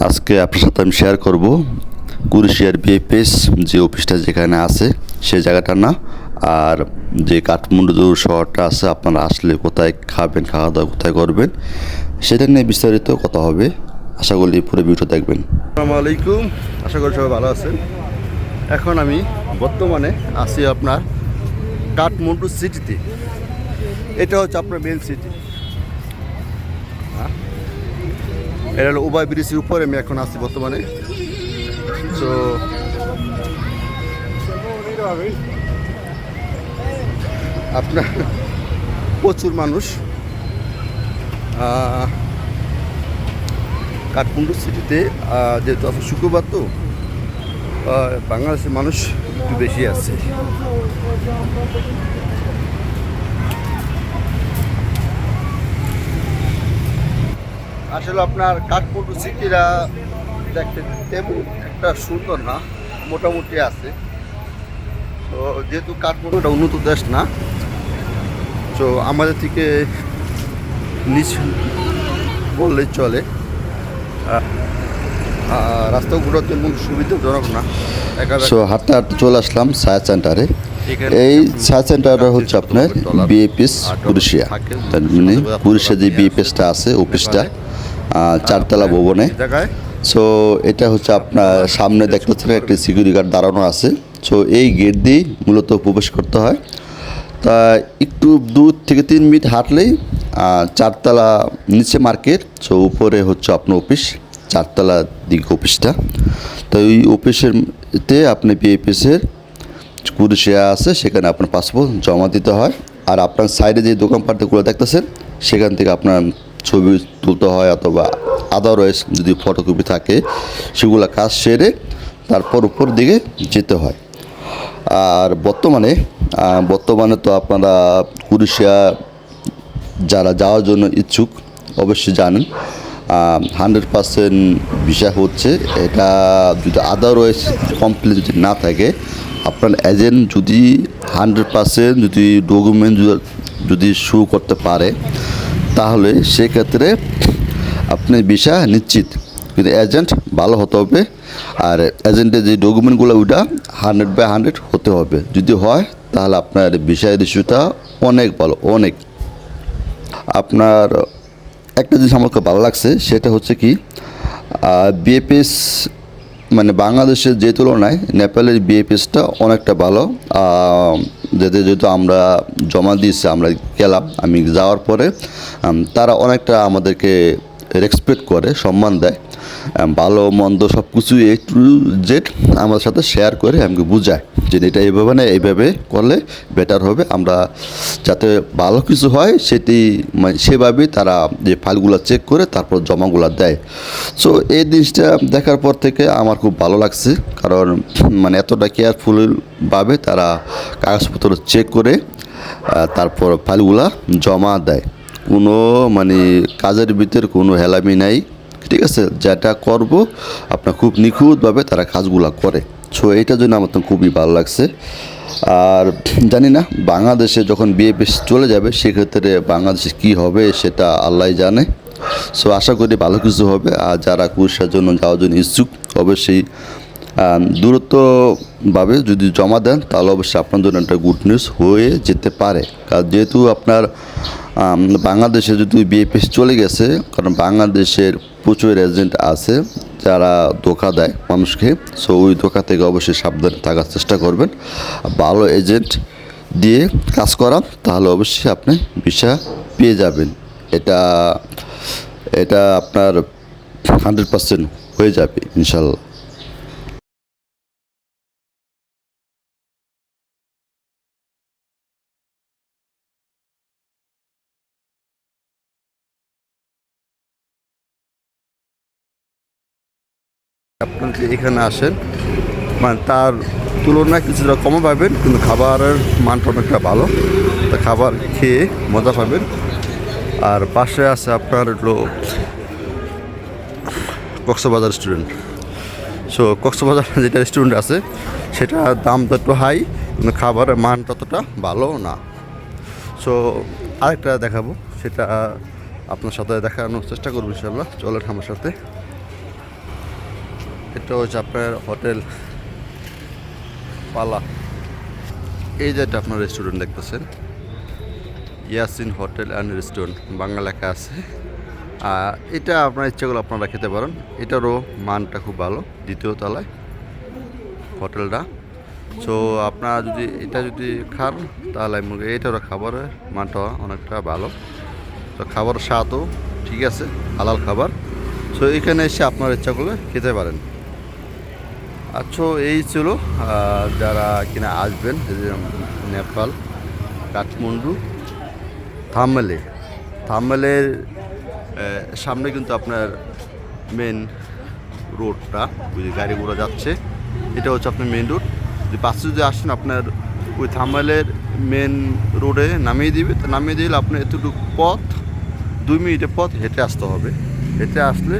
আজকে আপনার সাথে আমি শেয়ার করব কুরিশিয়ার বিএপিএস যে অফিসটা যেখানে আছে সেই জায়গাটা না আর যে কাঠমান্ডু শহরটা আছে, আপনারা আসলে কোথায় খাবেন খাওয়া দাওয়া কোথায় করবেন, সেটা নিয়ে বিস্তারিত কথা হবে। আশা করি পুরো ভিডিও দেখবেন। আসসালামু আলাইকুম, আশা করি সবাই ভালো আছেন। এখন আমি বর্তমানে আছি আপনার কাঠমান্ডু সিটিতে। এটা হচ্ছে আপনার মেন সিটি এটা হলো উবাই ব্রিজের উপরে, আমি এখন আছি বর্তমানে। তো আপনার প্রচুর মানুষ। কাঠমান্ডু সিটিতে যেহেতু আজকে শুক্রবার তো বাংলাদেশের মানুষ একটু বেশি আছে। আসলে আপনার কাঠমান্ডু সিটিরা দেখতে তেমন একটা সুন্দর না মোটামুটি আছে। তো যেহেতু কাঠমান্ডুটা উন্নত দেশ না তো আমাদের থেকে নিচ বললেই চলে। রাস্তাগুলো তেমন সুবিধাজনক না সো হাঁটতে হাঁটতে চলে আসলাম সায়া সেন্টারে এই সায়া সেন্টারটা হচ্ছে আপনার বিএপিএস থাকে। তার মানে কুরিশিয়া যে বিএপিএসটা আছে অফিসটা চারতলা ভবনে। সো এটা হচ্ছে আপনার সামনে দেখতে পাচ্ছেন একটি সিকিউরিটি গার্ড দাঁড়ানো আছে। সো এই গেট দিয়েই মূলত প্রবেশ করতে হয়। তা একটু দু থেকে তিন মিনিট হাঁটলেই চারতলা নিচে মার্কেট। সো উপরে হচ্ছে আপনার অফিস চারতলা দিক অফিসটা তো এই অফিসের তে আপনি বিএপিএসের কুরিশিয়া আছে সেখানে আপনার পাসপোর্ট জমা দিতে হয়। আর আপনার সাইডে যে দোকানপাটগুলো দেখতেছেন সেখান থেকে আপনার ছবি তুলতে হয় অথবা আদারওয়াইজ যদি ফটোকপি থাকে, সেগুলো কাজ সেরে তারপর উপর দিকে যেতে হয়। আর বর্তমানে বর্তমানে তো আপনারা কুরিশিয়া যারা যাওয়ার জন্য ইচ্ছুক, অবশ্যই জানেন হান্ড্রেড পার্সেন্ট ভিসা হচ্ছে। এটা যদি আদারওয়াইজ কমপ্লিট যদি না থাকে, আপনার এজেন্ট যদি হান্ড্রেড পার্সেন্ট যদি ডকুমেন্ট যদি শু করতে পারে তাহলে সেক্ষেত্রে আপনি ভিসা নিশ্চিত। কিন্তু এজেন্ট ভালো হতে হবে আর এজেন্টের যে ডকুমেন্টগুলো ওইটা হান্ড্রেড বাই হান্ড্রেড হতে হবে। যদি হয়, তাহলে আপনার ভিসার ইস্যুটা অনেক ভালো, অনেক। আপনার একটা জিনিস খুব ভালো লাগছে, সেটা হচ্ছে কি বিএপিএস মানে বাংলাদেশের যে তুলনায় নেপালের বিএপিএসটা অনেকটা ভালো যাতে যেহেতু আমরা জমা দিয়েছি, আমরা গেলাম, আমি যাওয়ার পরে তারা অনেকটা আমাদেরকে রেসপেক্ট করে, সম্মান দেয় ভালো, মন্দ সব কিছু এ টু জেড আমাদের সাথে শেয়ার করে, আমাকে বুঝায় যে এটা এইভাবে না এইভাবে করলে বেটার হবে। আমরা যাতে ভালো কিছু হয়, সেটি মানে সেভাবেই তারা যে ফাইলগুলো চেক করে, তারপর জমাগুলো দেয়। সো এই জিনিসটা দেখার পর থেকে আমার খুব ভালো লাগছে, কারণ মানে এতটা কেয়ারফুলভাবে তারা কাগজপত্র চেক করে তারপর ফাইলগুলা জমা দেয়। কোনো মানে কাজের ভিতরে কোনো হেলামি নাই। ঠিক আছে? যেটা করব, আপনার খুব নিখুঁতভাবে তারা কাজগুলো করে। সো এইটার জন্য আমার তো খুবই ভালো লাগছে। আর জানি না, বাংলাদেশে যখন বিয়ে চলে যাবে, সেক্ষেত্রে বাংলাদেশে কী হবে সেটা আল্লাহ জানে। সো আশা করি ভালো কিছু হবে। আর যারা কুরসার জন্য যাওয়ার জন্য ইচ্ছুক, অবশ্যই দূরত্বভাবে যদি জমা দেন, তাহলে অবশ্যই আপনার জন্য একটা গুড নিউজ হয়ে যেতে পারে। কারণ যেহেতু আপনার বাংলাদেশে যদি বিএপিএস চলে গেছে, কারণ বাংলাদেশের প্রচুর এজেন্ট আছে যারা ধোকা দেয় মানুষকে সো ওই ধোকা থেকে অবশ্যই সাবধানে থাকার চেষ্টা করবেন। ভালো এজেন্ট দিয়ে কাজ করা, তাহলে অবশ্যই আপনি ভিসা পেয়ে যাবেন। এটা এটা আপনার হান্ড্রেড পার্সেন্ট হয়ে যাবে, ইনশাল্লাহ। আপনারা যে এখানে আসেন মানে তার তুলনায় কিছুটা কমও পাবেন, কিন্তু খাবারের মানটা অনেকটা ভালো। তা খাবার খেয়ে মজা পাবেন। আর পাশে আছে আপনার হলো কক্সবাজার রেস্টুরেন্ট সো কক্সবাজার যেটা রেস্টুরেন্ট আছে, সেটা দাম তো একটু হাই, কিন্তু খাবারের মান ততটা ভালো না। সো আরেকটা দেখাবো, সেটা আপনার সাথে দেখানোর চেষ্টা করব ইনশাল্লাহ চলেন আমার সাথে। এটা হচ্ছে আপনার হোটেল পালা। এই যে আপনার রেস্টুরেন্ট দেখতেছেন। Yasin hotel and restaurant, Bangla লেখা আছে। আর এটা আপনার ইচ্ছা করলে আপনারা খেতে পারেন। এটারও মানটা খুব ভালো, দ্বিতীয় তলায় হোটেলটা। সো আপনারা যদি এটা যদি খান, তাহলে এইটারও খাবারের মানটা অনেকটা ভালো। তো খাবার স্বাদও ঠিক আছে, হালাল খাবার। সো এখানে এসে আপনার ইচ্ছা করলে খেতে পারেন। আচ্ছা এই ছিল যারা কিনা আসবেন নেপাল, কাঠমান্ডু, থামেলে। থামেলের সামনে কিন্তু আপনার মেন রোডটা ওই যে গাড়ি ঘোড়া যাচ্ছে। এটা হচ্ছে আপনার মেন রোড যদি বাসে যদি আসেন, আপনার ওই থামেলের মেন রোডে নামিয়ে দিবে। তো নামিয়ে দিলে আপনার এতটুকু পথ, দুই মিনিটের পথ হেঁটে আসতে হবে। হেঁটে আসলে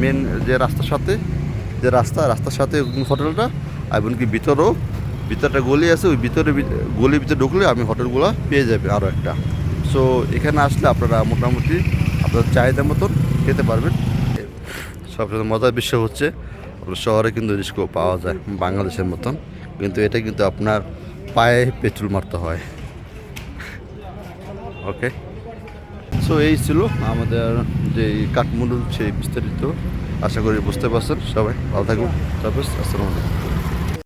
মেন যে রাস্তার সাথে যে রাস্তা, রাস্তার সাথে হোটেলটা আর এমনকি ভিতরেও, ভিতরটা গলি আছে, ওই ভিতরে গলির ভিতরে ঢুকলে আমি হোটেলগুলো পেয়ে যাবে আরও একটা। সো এখানে আসলে আপনারা মোটামুটি আপনার চাহিদা মতন খেতে পারবেন। সবচেয়ে মজার বিষয় হচ্ছে শহরে কিন্তু রিস্কও পাওয়া যায়, বাংলাদেশের মতন। কিন্তু এটা কিন্তু আপনার পায়ে পেট্রোল মারতে হয়। ওকে সো এই ছিল আমাদের যে কাঠমুন্ডুর সেই বিস্তারিত আশা করি বুঝতে পারছেন। সবাই ভালো থাকুন। তারপর আসসালামু আলাইকুম।